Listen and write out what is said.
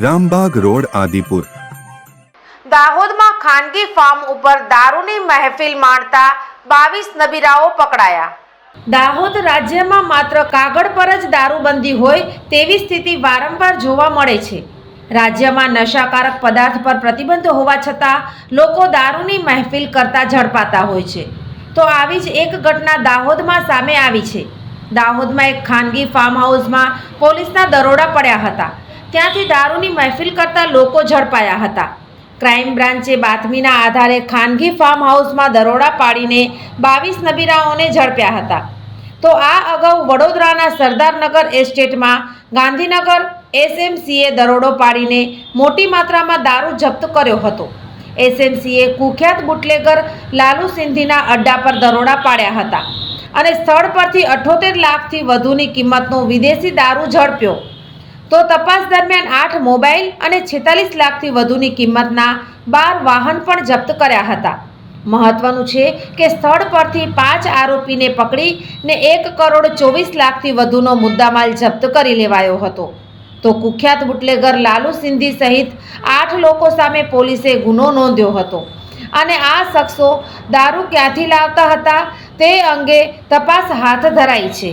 Rambagh road Adipur. દાહોદમાં ખાનગી farm ઉપર દારૂની મહેફિલ માણતા બાવીસ નબીરાઓ પકડાયા. દાહોદ રાજ્યમાં માત્ર કાગળ પર જ દારૂબંધી હોય તેવી સ્થિતિ વારંવાર જોવા મળે છે. રાજ્યમાં નશાકારક પદાર્થ પર પ્રતિબંધ હોવા છતાં લોકો દારૂની મહેફિલ કરતા ઝડપાતા હોય છે. તો આવી જ એક ઘટના દાહોદમાં સામે આવી છે. દાહોદમાં એક ખાનગી ફાર્મ હાઉસમાં પોલીસના દરોડા પડ્યા હતા. ત્યાંથી દારૂની મહેફિલ કરતા લોકો ઝડપાયા હતા. ક્રાઇમ બ્રાન્ચે બાતમીના આધારે ખાનગી ફાર્મ હાઉસમાં દરોડા પાડીને બાવીસ નબીરાઓને ઝડપ્યા હતા. તો આ અગાઉ વડોદરાના સરદારનગર એસ્ટેટમાં ગાંધીનગર એસએમસીએ દરોડો પાડીને મોટી માત્રામાં દારૂ જપ્ત કર્યો હતો. એસએમસીએ કુખ્યાત બુટલેગર લાલુ સિંધીના અડ્ડા પર દરોડા પાડ્યા હતા. અને સ્થળ પરથી અઠોતેર લાખથી વધુની કિંમતનો વિદેશી દારૂ ઝડપ્યો. તો તપાસ દરમિયાન આઠ મોબાઈલ અને છેતાલીસ લાખથી વધુની કિંમતના બાર વાહન પણ જપ્ત કર્યા હતા. મહત્વનું છે કે સ્થળ પરથી પાંચ આરોપીને પકડીને એક કરોડ ચોવીસ લાખથી વધુનો મુદ્દામાલ જપ્ત કરી લેવાયો હતો. તો કુખ્યાત બુટલેગર લાલુ સિંધી સહિત આઠ લોકો સામે પોલીસે ગુનો નોંધ્યો હતો. અને આ શખ્સો દારૂ ક્યાંથી લાવતા હતા તે અંગે તપાસ હાથ ધરાઈ છે.